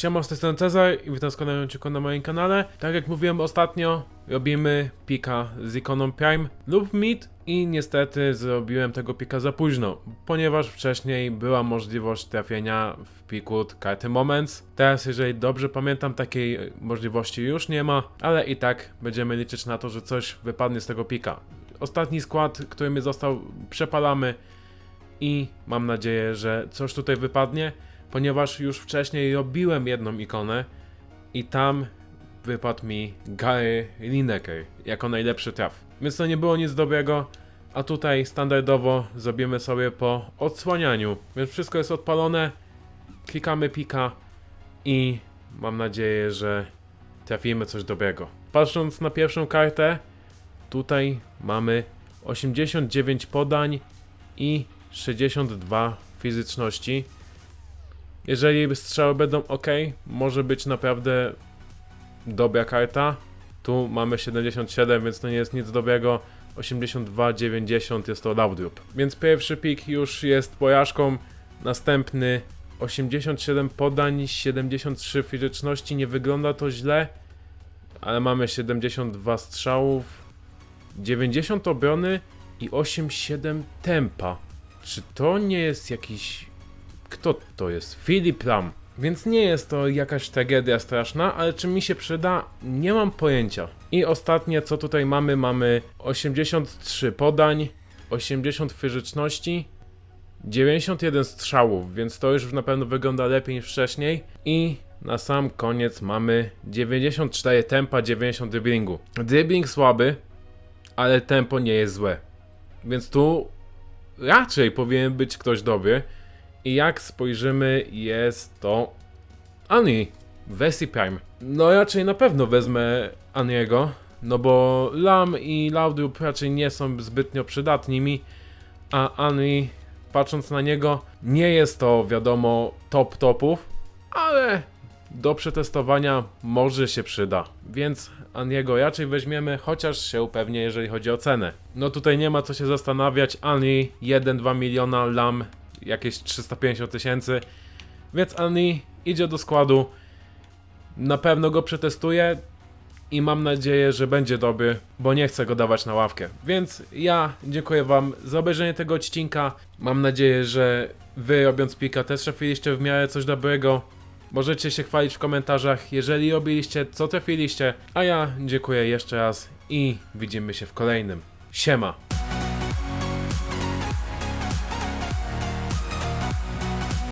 Siema, z tej strony Cezar i witam odcinku na moim kanale. Tak jak mówiłem ostatnio, robimy pika z ikoną Prime lub Meet i niestety zrobiłem tego pika za późno, ponieważ wcześniej była możliwość trafienia w piku karty Moments. Teraz, jeżeli dobrze pamiętam, takiej możliwości już nie ma, ale i tak będziemy liczyć na to, że coś wypadnie z tego pika. Ostatni skład, który mi został, przepalamy i mam nadzieję, że coś tutaj wypadnie, ponieważ już wcześniej robiłem jedną ikonę i tam wypadł mi Gary Lineker jako najlepszy traf. Więc to nie było nic dobrego, a tutaj standardowo zrobimy sobie po odsłanianiu. Więc wszystko jest odpalone, klikamy pika i mam nadzieję, że trafimy coś dobrego. Patrząc na pierwszą kartę, tutaj mamy 89 podań i 62 fizyczności. Jeżeli strzały będą ok, może być naprawdę dobra karta. Tu mamy 77, więc to nie jest nic dobrego. 82, 90 jest to Loudrup. Więc pierwszy pik już jest porażką. Następny 87 podań, 73 fizyczności. Nie wygląda to źle, ale mamy 72 strzałów, 90 obrony i 8-7 tempa. Czy to nie jest jakiś. Kto to jest? Filip Lam. Więc nie jest to jakaś tragedia straszna, ale czy mi się przyda? Nie mam pojęcia. I ostatnie, co tutaj mamy, mamy 83 podań, 80 fizyczności, 91 strzałów, więc to już na pewno wygląda lepiej niż wcześniej. I na sam koniec mamy 94 tempa, 90 dribblingu. Dribbling słaby, ale tempo nie jest złe. Więc tu raczej powinien być ktoś dobry. I jak spojrzymy, jest to Ani w Prime. No raczej na pewno wezmę Aniego, no bo Lam i Laudrup raczej nie są zbytnio przydatni mi, a Ani, patrząc na niego, nie jest to wiadomo top topów, ale do przetestowania może się przyda, więc Aniego raczej weźmiemy, chociaż się upewnię, jeżeli chodzi o cenę. No tutaj nie ma co się zastanawiać, Ani 1-2 miliona, Lam jakieś 350 tysięcy, więc Ani idzie do składu, na pewno go przetestuję i mam nadzieję, że będzie dobry, bo nie chcę go dawać na ławkę. Więc ja dziękuję Wam za obejrzenie tego odcinka. Mam nadzieję, że Wy robiąc pika też trafiliście w miarę coś dobrego. Możecie się chwalić w komentarzach, jeżeli robiliście, co trafiliście. A ja dziękuję jeszcze raz i widzimy się w kolejnym. Siema!